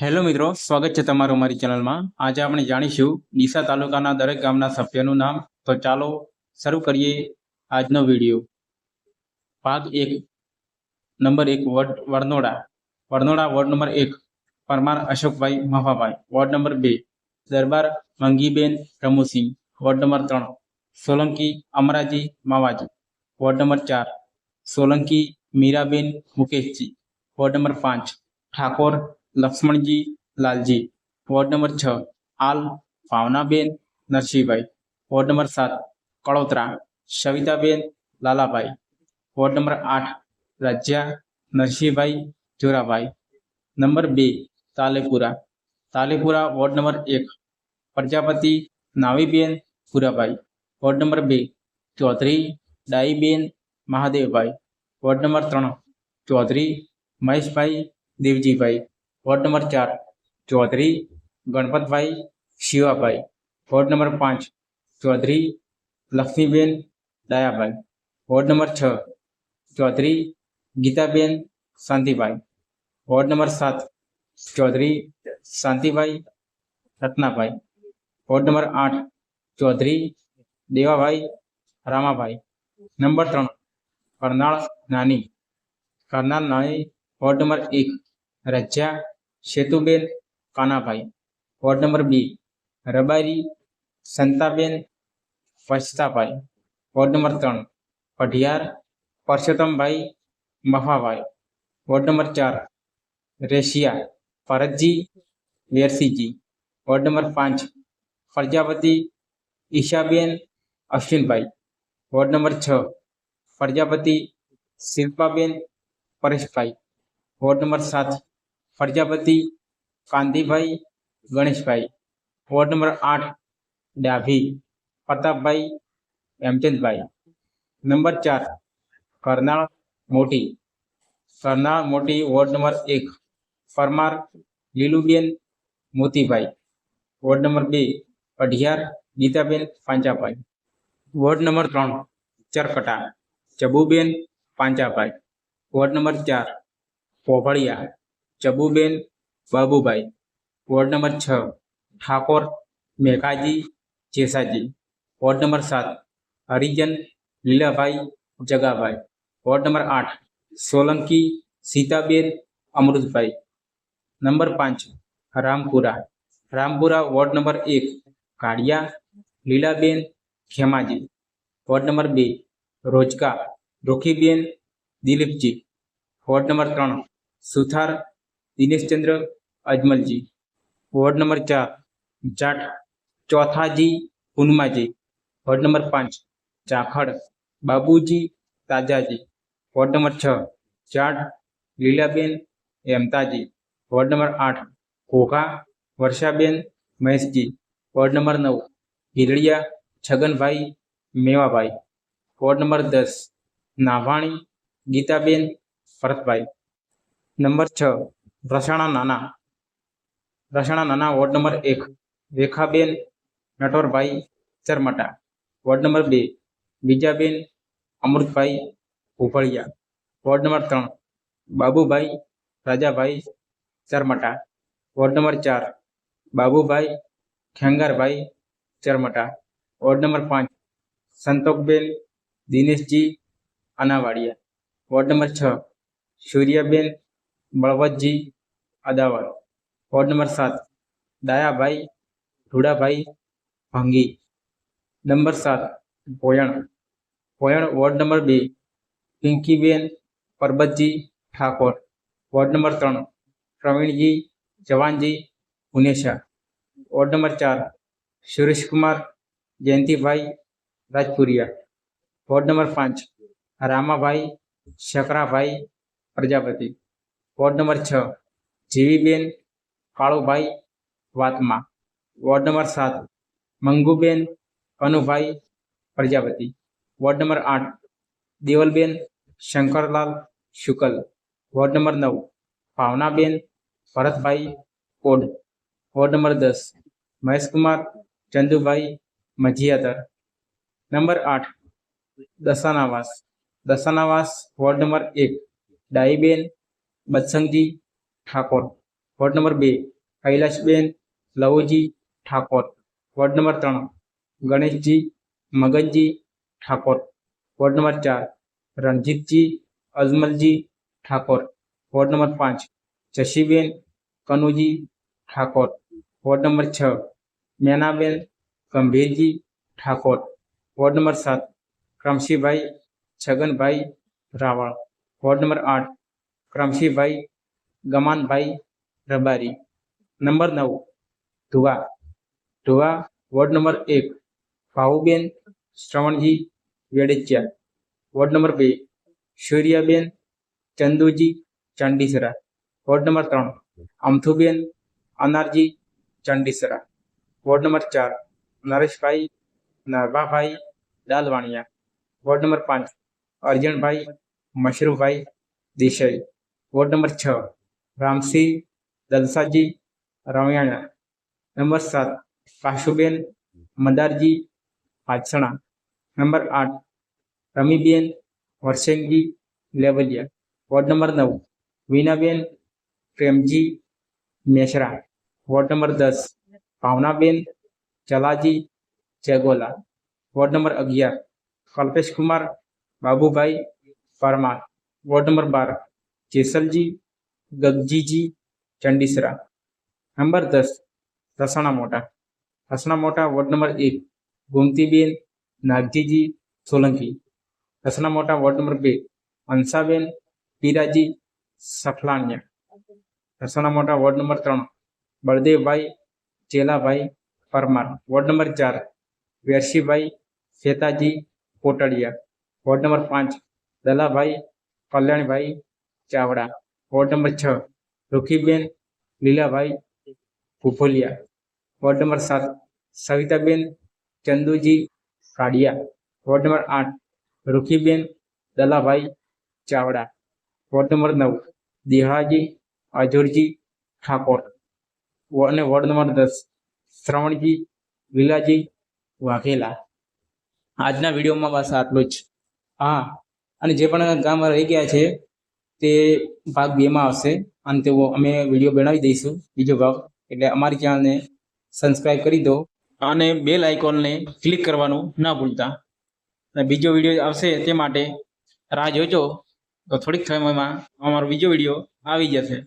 Hello મિત્રો, સ્વાગત છે તમારું અમારી ચેનલમાં. આજે આપણે જાણીશું ડીસા તાલુકાના દરેક ગામના સભ્યનું નામ. તો ચાલો શરૂ કરીએ આજનો વીડિયો. ભાગ એક, નંબર એક ward Varnoda Varnoda ward number એક, પરમાર અશોકભાઈ મહાભાઈ વોર્ડ નંબર બે, દરબાર મંગીબેન રમુસિંહ. વોર્ડ નંબર ત્રણ, સોલંકી અમરાજી માવાજી. વોર્ડ નંબર ચાર, સોલંકી મીરાબેન મુકેશજી. વોર્ડ નંબર પાંચ, ઠાકોર લક્ષ્મણજી, લાલજી. વોર્ડ નંબર છ, આલ ભાવનાબેન નરસિંહભાઈ. વોર્ડ નંબર સાત, કળોતરા, સવિતાબેન લાલાભાઈ. વોર્ડ નંબર આઠ, રાજ્યા નરસિંહભાઈ જોરાભાઈ. નંબર બે, તાલેપુરા. તાલેપુરા વોર્ડ નંબર એક, પ્રજાપતિ નાવીબેન પુરાભાઈ. વોર્ડ નંબર બે, ચૌધરી ડાઈબેન મહાદેવભાઈ. વોર્ડ નંબર ત્રણ, ચૌધરી મહેશભાઈ દેવજીભાઈ. વોર્ડ નંબર ચાર ચૌધરી ગણપતભાઈ શિવાભાઈ વોર્ડ નંબર પાંચ ચૌધરી લક્ષ્મીબેન દયાભાઈ વોર્ડ નંબર છ ચૌધરી ગીતાબેન શાંતિભાઈ વોર્ડ નંબર સાત ચૌધરી શાંતિભાઈ રત્નાભાઈ વોર્ડ નંબર આઠ ચૌધરી દેવાભાઈ રામાભાઈ નંબર ત્રણ કરનાળ નાની કરનાળ નાની વોર્ડ નંબર એક રજ્યા સેતુબેન કાનાભાઈ વોર્ડ નંબર બે રબારી સંતાબેન વસ્તાભાઈ વોર્ડ નંબર ત્રણ પઢિયાર પરસોત્તમભાઈ મફાભાઈ વોર્ડ નંબર ચાર રેશિયા ભરતજી વેરસીજી વોર્ડ નંબર પાંચ પ્રજાપતિ ઈશાબેન અશ્વિનભાઈ વોર્ડ નંબર છ પ્રજાપતિ શિલ્પાબેન પરેશભાઈ વોર્ડ નંબર સાત પ્રજાપતિ કાંતિભાઈ ગણેશભાઈ વોર્ડ નંબર આઠ ડાભી પ્રતાપભાઈ હેમચંદભાઈ નંબર ચાર કરનાળ મોટી કરનાળ મોટી વોર્ડ નંબર એક પરમાર લીલુબેન મોતીભાઈ વોર્ડ નંબર બે અઢિયાર ગીતાબેન પાંચાભાઈ વોર્ડ નંબર ત્રણ ચરકટા ચબુબેન પાંચાભાઈ વોર્ડ નંબર ચાર પોભળિયા ચબુબેન બાબુભાઈ વોર્ડ નંબર છ ઠાકોર મેઘાજી જેસાજી વોર્ડ નંબર સાત હરિજન લીલાભાઈ જગાભાઈ વોર્ડ નંબર આઠ સોલંકી સીતાબેન અમૃતભાઈ નંબર પાંચ રામપુરા રામપુરા વોર્ડ નંબર એક કાળિયા લીલાબેન ખેમાજી વોર્ડ નંબર બે રોજકા રોખીબેન દિલીપજી વોર્ડ નંબર ત્રણ સુથાર દિનેશચંદ્ર અજમલજી વોર્ડ નંબર ચાર જાટ ચોથાજી પૂનમાજી વોર્ડ નંબર પાંચ ચાખડ બાબુજી તાજાજી વોર્ડ નંબર છ જાટ લીલાબેન હેમતાજી વોર્ડ નંબર આઠ ઘોઘા વર્ષાબેન મહેશજી વોર્ડ નંબર નવ હિરડિયા છગનભાઈ મેવાભાઈ વોર્ડ નંબર દસ નાભાણી ગીતાબેન ભરતભાઈ નંબર છ રસાણા નાના રસાણા નાના વોર્ડ નંબર એક રેખાબેન નટોરભાઈ ચરમટા વોર્ડ નંબર બે બીજાબેન અમૃતભાઈ ઉભળિયા વોર્ડ નંબર ત્રણ બાબુભાઈ રાજાભાઈ ચરમટા વોર્ડ નંબર ચાર બાબુભાઈ ખેંગારભાઈ ચરમટા વોર્ડ નંબર પાંચ સંતોકબેન દિનેશજી અનાવાડિયા વોર્ડ નંબર છ સૂર્યાબેન બળવતજી અદાવર વોર્ડ નંબર સાત દાયાભાઈ રૂડાભાઈ ભંગી નંબર સાત ભોયણ ભોયણ વોર્ડ નંબર બે પિંકીબેન પરબતજી ઠાકોર વોર્ડ નંબર ત્રણ પ્રવીણજી જવાનજી પુનેશા વોર્ડ નંબર ચાર સુરેશકુમાર જયંતિભાઈ રાજપુરિયા વોર્ડ નંબર પાંચ રામાભાઈ શકરાભાઈ પ્રજાપતિ વોર્ડ નંબર છ જીવીબેન કાળુભાઈ વાતમા. વોર્ડ નંબર સાત, મંગુબેન કનુભાઈ પ્રજાપતિ. વોર્ડ નંબર આઠ, દેવલબેન શંકરલાલ શુકલ. વોર્ડ નંબર નવ, ભાવનાબેન ભરતભાઈ કોડ વોર્ડ નંબર દસ, મહેશકુમાર ચંદુભાઈ મજીયાદર નંબર આઠ દસાનાવાસ દસાનાવાસ વોર્ડ નંબર એક ડાઈબેન બત્સંગજી ઠાકોર વોર્ડ નંબર બે કૈલાશબેન લવોજી ઠાકોર વોર્ડ નંબર ત્રણ ગણેશજી મગનજી ઠાકોર વોર્ડ નંબર ચાર રણજીતજી અજમલજી ઠાકોર વોર્ડ નંબર પાંચ જશીબેન કનુજી ઠાકોર વોર્ડ નંબર છ મેનાબેન ગંભીરજી ઠાકોર વોર્ડ નંબર સાત ક્રમશીભાઈ છગનભાઈ રાવળ વોર્ડ નંબર આઠ ક્રમશીભાઈ ગમાનભાઈ રબારી નંબર નવ ધુવા ધુવા વોર્ડ નંબર એક ભાવુબેન શ્રવણજી વેડેચિયા વોર્ડ નંબર બે સૂર્યાબેન ચંદુજી ચાંડીસરા વોર્ડ નંબર ત્રણ અમથુબેન અનારજી ચાંડીસરા વોર્ડ નંબર ચાર નરેશભાઈ નરભાભાઈ દાલવાણિયા વોર્ડ નંબર પાંચ અર્જણભાઈ મશરૂભાઈ દેસાઈ વોર્ડ નંબર છ રામસિંહ દલસાજી રવિયાણા નંબર સાત કાશુબેન મદારજી પાછણા નંબર આઠ રમીબેન વરસેંગજી લેવલિયા વોર્ડ નંબર નવ વીનાબેન પ્રેમજી મેશરા વોર્ડ નંબર દસ ભાવનાબેન ચલાજી ચેગોલા વોર્ડ નંબર અગિયાર કલ્પેશ કુમાર બાબુભાઈ પરમાર વોર્ડ નંબર બાર જેસલજી ગગજીજી ચંડીસરા નંબર દસ રસાણા મોટા રસણા મોટા વોર્ડ નંબર એક ગોમતીબેન નાગજીજી સોલંકી રસણા મોટા વોર્ડ નંબર બે અંસાબેન પીરાજી સફલાણિયા રસણા મોટા વોર્ડ નંબર ત્રણ બળદેવભાઈ ચેલાભાઈ પરમાર વોર્ડ નંબર ચાર વેરશીભાઈ શેતાજી કોટડિયા વોર્ડ નંબર પાંચ દલાભાઈ કલ્યાણભાઈ ચાવડા વોર્ડ નંબર છ, રૂખીબેન, લીલાભાઈ ભૂફોલિયા વોર્ડ નંબર સાત, સવિતાબેન ચંદુજી કાડિયા. વોર્ડ નંબર આઠ, રૂખીબેન દલાભાઈ ચાવડા. વોર્ડ નંબર નવ, દેહાજી અજોરજી ઠાકોર. અને વોર્ડ નંબર દસ, શ્રવણજી લીલાજી વાઘેલા. આજના વિડીયોમાં બસ આટલું જ. હા, અને જે પણ ગામમાં રહી ગયા છે તે ભાગ બેમાં આવશે. અને તેઓ અમે વીડિયો બનાવી દઈશું બીજો ભાગ. એટલે અમારી ચેનલને સબસ્ક્રાઈબ કરી દો અને બેલ આઇકોનને ક્લિક કરવાનું ના ભૂલતા. અને બીજો વીડિયો આવશે તે માટે રાહ જોજો. તો થોડીક સમયમાં અમારો બીજો વીડિયો આવી જશે.